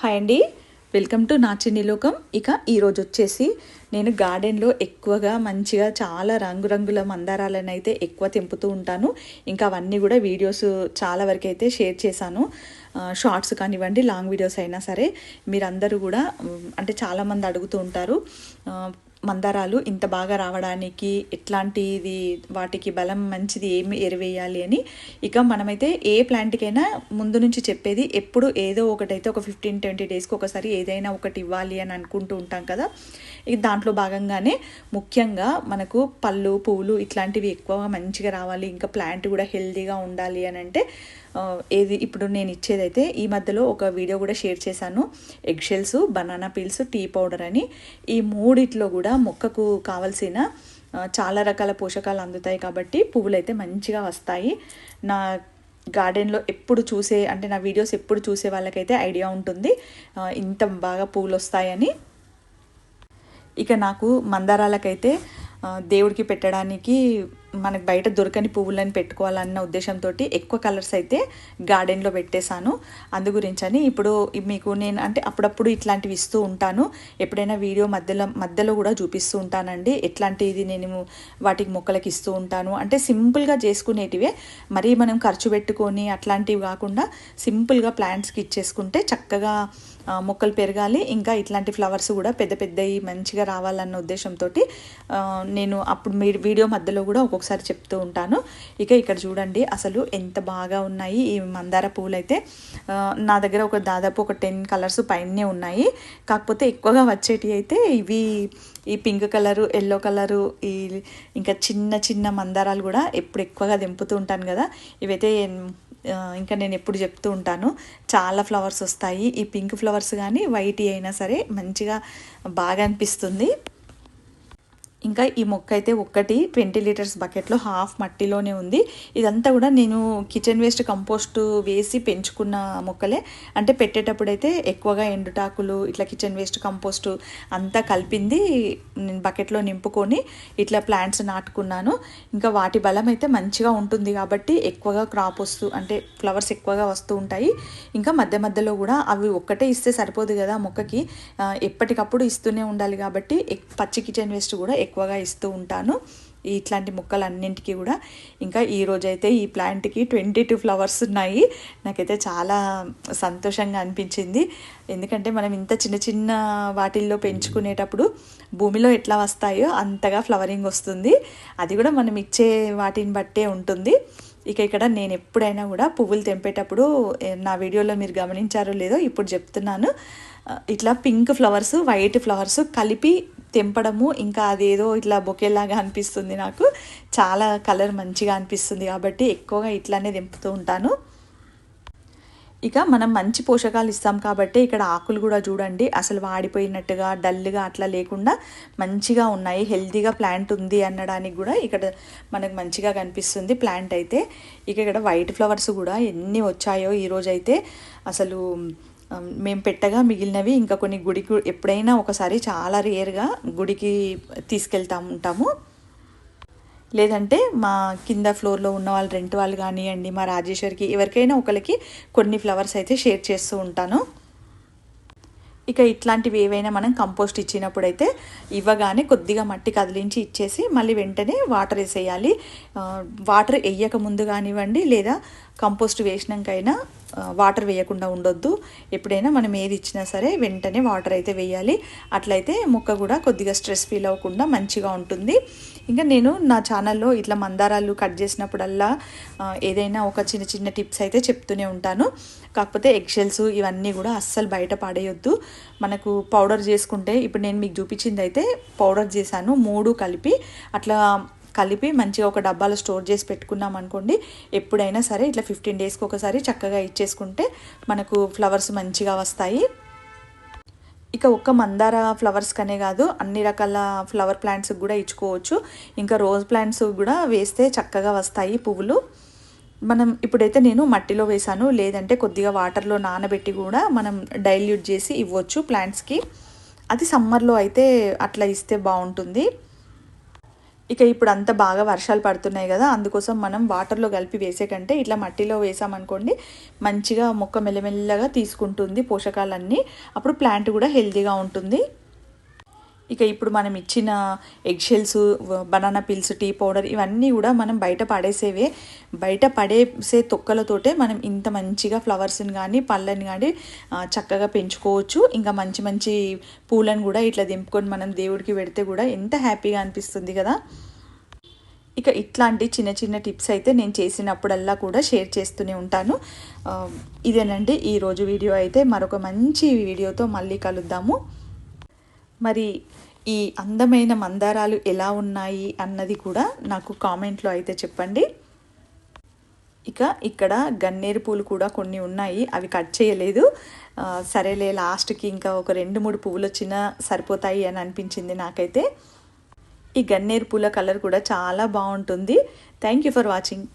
Hi అండి. Welcome to నా చిన్ని లోకం. ఇక ఈరోజు వచ్చేసి నేను గార్డెన్లో ఎక్కువగా మంచిగా చాలా రంగురంగుల మందారాలను అయితే ఎక్కువ తెంపుతూ ఉంటాను. ఇంకా అవన్నీ కూడా వీడియోస్ చాలా వరకు అయితే షేర్ చేశాను. షార్ట్స్ కానివ్వండి లాంగ్ వీడియోస్ అయినా సరే మీరందరూ కూడా అంటే చాలామంది అడుగుతూ ఉంటారు. మందారాలు ఇంత బాగా రావడానికి ఎట్లాంటిది వాటికి బలం మంచిది ఏమి ఎరువేయాలి అని ఇక మనమైతే ఏ ప్లాంట్కైనా ముందు నుంచి చెప్పేది ఎప్పుడు ఏదో ఒకటైతే ఒక ఫిఫ్టీన్ ట్వంటీ డేస్కి ఒకసారి ఏదైనా ఒకటి ఇవ్వాలి అని అనుకుంటూ ఉంటాం కదా. ఇక దాంట్లో భాగంగానే ముఖ్యంగా మనకు పళ్ళు పువ్వులు ఇట్లాంటివి ఎక్కువగా మంచిగా రావాలి ఇంకా ప్లాంట్ కూడా హెల్దీగా ఉండాలి అని అంటే ఏది ఇప్పుడు నేను ఇచ్చేదైతే ఈ మధ్యలో ఒక వీడియో కూడా షేర్ చేశాను. Egg shells banana peels tea powder అని. ఈ మూడిట్లో కూడా మొక్కకు కావలసిన చాలా రకాల పోషకాలు అందుతాయి కాబట్టి పువ్వులు అయితే మంచిగా వస్తాయి. నా గార్డెన్లో ఎప్పుడు చూసే అంటే నా వీడియోస్ ఎప్పుడు చూసే వాళ్ళకైతే ఐడియా ఉంటుంది. ఇంత బాగా పువ్వులు వస్తాయని ఇక నాకు మందారాలకైతే దేవుడికి పెట్టడానికి మనకు బయట దొరకని పువ్వులను పెట్టుకోవాలన్న ఉద్దేశంతో ఎక్కువ కలర్స్ అయితే గార్డెన్లో పెట్టేశాను. అందు గురించని ఇప్పుడు మీకు నేను అంటే అప్పుడప్పుడు ఇట్లాంటివి ఇస్తూ ఉంటాను. ఎప్పుడైనా వీడియో మధ్యలో మధ్యలో కూడా చూపిస్తూ ఉంటానండి. ఎట్లాంటిది నేను వాటికి మొక్కలకి ఇస్తూ ఉంటాను. అంటే సింపుల్గా చేసుకునేటివే. మరీ మనం ఖర్చు పెట్టుకొని అట్లాంటివి కాకుండా సింపుల్గా ప్లాంట్స్కి ఇచ్చేసుకుంటే చక్కగా మొక్కలు పెరగాలి. ఇంకా ఇట్లాంటి ఫ్లవర్స్ కూడా పెద్ద పెద్దవి మంచిగా రావాలన్న ఉద్దేశంతో నేను అప్పుడు మీ వీడియో మధ్యలో కూడా ఒక్కొక్కసారి చెప్తూ ఉంటాను. ఇక ఇక్కడ చూడండి అసలు ఎంత బాగా ఉన్నాయి ఈ మందార పూలు అయితే నా దగ్గర ఒక దాదాపు ఒక టెన్ కలర్స్ పైనే ఉన్నాయి. కాకపోతే ఎక్కువగా వచ్చేటివి అయితే ఇవి ఈ పింక్ కలరు ఎల్లో కలరు ఈ ఇంకా చిన్న చిన్న మందారాలు కూడా ఎప్పుడు ఎక్కువగా తెంపుతూ ఉంటాను కదా. ఇవైతే ఇంకా నేను ఎప్పుడు చెప్తూ ఉంటాను. చాలా ఫ్లవర్స్ వస్తాయి. ఈ పింక్ ఫ్లవర్స్ కానీ వైట్ అయినా సరే మంచిగా బాగా అనిపిస్తుంది. ఇంకా ఈ మొక్క అయితే ఒక్కటి ట్వంటీ లీటర్స్ బకెట్లో హాఫ్ మట్టిలోనే ఉంది. ఇదంతా కూడా నేను కిచెన్ వేస్ట్ కంపోస్ట్ వేసి పెంచుకున్న మొక్కలే. అంటే పెట్టేటప్పుడు అయితే ఎక్కువగా ఎండుటాకులు ఇట్లా కిచెన్ వేస్ట్ కంపోస్ట్ అంతా కలిపింది నేను బకెట్లో నింపుకొని ఇట్లా ప్లాంట్స్ నాటుకున్నాను. ఇంకా వాటి బలం అయితే మంచిగా ఉంటుంది కాబట్టి ఎక్కువగా క్రాప్ వస్తూ అంటే ఫ్లవర్స్ ఎక్కువగా వస్తూ ఉంటాయి. ఇంకా మధ్య మధ్యలో కూడా అవి ఒక్కటే ఇస్తే సరిపోదు కదా మొక్కకి. ఎప్పటికప్పుడు ఇస్తూనే ఉండాలి కాబట్టి పచ్చి కిచెన్ వేస్ట్ కూడా ఎక్కువగా ఇస్తూ ఉంటాను. ఇట్లాంటి మొక్కలన్నింటికి కూడా. ఇంకా ఈ ఈ ప్లాంట్కి ట్వంటీ టూ ఫ్లవర్స్ ఉన్నాయి. నాకైతే చాలా సంతోషంగా అనిపించింది. ఎందుకంటే మనం ఇంత చిన్న చిన్న వాటిల్లో పెంచుకునేటప్పుడు భూమిలో ఎట్లా వస్తాయో అంతగా ఫ్లవరింగ్ వస్తుంది. అది కూడా మనం ఇచ్చే వాటిని బట్టే ఉంటుంది. ఇక ఇక్కడ నేను ఎప్పుడైనా కూడా పువ్వులు తెంపేటప్పుడు నా వీడియోలో మీరు గమనించారో లేదో ఇప్పుడు చెప్తున్నాను. ఇట్లా పింక్ ఫ్లవర్స్ వైట్ ఫ్లవర్స్ కలిపి తెంపడము ఇంకా అదేదో ఇట్లా బొకేలాగా అనిపిస్తుంది నాకు. చాలా కలర్ మంచిగా అనిపిస్తుంది కాబట్టి ఎక్కువగా ఇట్లానే తెంపుతూ ఉంటాను. ఇక మనం మంచి పోషకాలు ఇస్తాం కాబట్టి ఇక్కడ ఆకులు కూడా చూడండి. అసలు వాడిపోయినట్టుగా డల్గా అట్లా లేకుండా మంచిగా ఉన్నాయి. హెల్తీగా ప్లాంట్ ఉంది అనడానికి కూడా ఇక్కడ మనకు మంచిగా కనిపిస్తుంది ప్లాంట్ అయితే. ఇక ఇక్కడ వైట్ ఫ్లవర్స్ కూడా ఎన్ని వచ్చాయో ఈరోజైతే. అసలు మేము పెట్టగా మిగిలినవి ఇంకా కొన్ని గుడికి ఎప్పుడైనా ఒకసారి చాలా రేర్గా గుడికి తీసుకెళ్తా ఉంటాము. లేదంటే మా కింద ఫ్లోర్లో ఉన్న వాళ్ళు రెంట్ వాళ్ళు కానివ్వండి మా రాజేశ్వరికి ఎవరికైనా ఒకరికి కొన్ని ఫ్లవర్స్ అయితే షేర్ చేస్తూ ఉంటాను. ఇక ఇట్లాంటివి ఏవైనా మనం కంపోస్ట్ ఇచ్చినప్పుడు అయితే ఇవ్వగానే కొద్దిగా మట్టి కదిలించి ఇచ్చేసి మళ్ళీ వెంటనే వాటర్ వేసేయాలి. వాటర్ వేయక ముందు కానివ్వండి లేదా కంపోస్ట్ వేసినాకైనా వాటర్ వేయకుండా ఉండొద్దు. ఎప్పుడైనా మనం ఏది ఇచ్చినా సరే వెంటనే వాటర్ అయితే వేయాలి. అట్లయితే మొక్క కూడా కొద్దిగా స్ట్రెస్ ఫీల్ అవ్వకుండా మంచిగా ఉంటుంది. ఇంకా నేను నా ఛానల్లో ఇట్లా మందారాలు కట్ చేసినప్పుడల్లా ఏదైనా ఒక చిన్న చిన్న టిప్స్ అయితే చెప్తూనే ఉంటాను. కాకపోతే ఎగ్షెల్స్ ఇవన్నీ కూడా అస్సలు బయట పాడేయొద్దు. మనకు పౌడర్ చేసుకుంటే ఇప్పుడు నేను మీకు చూపించింది అయితే పౌడర్ చేశాను మూడు కలిపి. అట్లా కలిపి మంచిగా ఒక డబ్బాలో స్టోర్ చేసి పెట్టుకున్నాం అనుకోండి ఎప్పుడైనా సరే ఇట్లా ఫిఫ్టీన్ డేస్కి ఒకసారి చక్కగా ఇచ్చేసుకుంటే మనకు ఫ్లవర్స్ మంచిగా వస్తాయి. ఇక ఒక్క మందార ఫ్లవర్స్ కనే కాదు అన్ని రకాల ఫ్లవర్ ప్లాంట్స్కి కూడా ఇచ్చుకోవచ్చు. ఇంకా రోజ్ ప్లాంట్స్ కూడా వేస్తే చక్కగా వస్తాయి పువ్వులు. మనం ఇప్పుడైతే నేను మట్టిలో వేసాను లేదంటే కొద్దిగా వాటర్లో నానబెట్టి కూడా మనం డైల్యూట్ చేసి ఇవ్వచ్చు ప్లాంట్స్కి. అది సమ్మర్లో అయితే అట్లా ఇస్తే బాగుంటుంది. ఇక ఇప్పుడు అంత బాగా వర్షాలు పడుతున్నాయి కదా అందుకోసం మనం వాటర్లో కలిపి వేసే కంటే ఇట్లా మట్టిలో వేసామనుకోండి మంచిగా మొక్క మెల్లమెల్లగా తీసుకుంటుంది పోషకాలన్నీ. అప్పుడు ప్లాంట్ కూడా హెల్తీగా ఉంటుంది. ఇక ఇప్పుడు మనం ఇచ్చిన eggshells banana peels tea powder ఇవన్నీ కూడా మనం బయట పడేసేవే. బయట పడేసే తొక్కలతోటే మనం ఇంత మంచిగా ఫ్లవర్స్ని కానీ పళ్ళని కానీ చక్కగా పెంచుకోవచ్చు. ఇంకా మంచి మంచి పూలను కూడా ఇట్లా దింపుకొని మనం దేవుడికి పెడితే కూడా ఎంత హ్యాపీగా అనిపిస్తుంది కదా. ఇక ఇట్లాంటి చిన్న చిన్న టిప్స్ అయితే నేను చేసినప్పుడల్లా కూడా షేర్ చేస్తూనే ఉంటాను. ఇదేనండి. ఈరోజు వీడియో అయితే మరొక మంచి వీడియోతో మళ్ళీ కలుద్దాము. మరి ఈ అందమైన మందారాలు ఎలా ఉన్నాయి అన్నది కూడా నాకు కామెంట్లో అయితే చెప్పండి. ఇక ఇక్కడ గన్నేరు పూలు కూడా కొన్ని ఉన్నాయి అవి కట్ చేయలేదు. సరేలే లాస్ట్కి ఇంకా ఒక రెండు మూడు పువ్వులు వచ్చినా సరిపోతాయి అని అనిపించింది నాకైతే. ఈ గన్నేరు పూల కలర్ కూడా చాలా బాగుంటుంది. Thank you for watching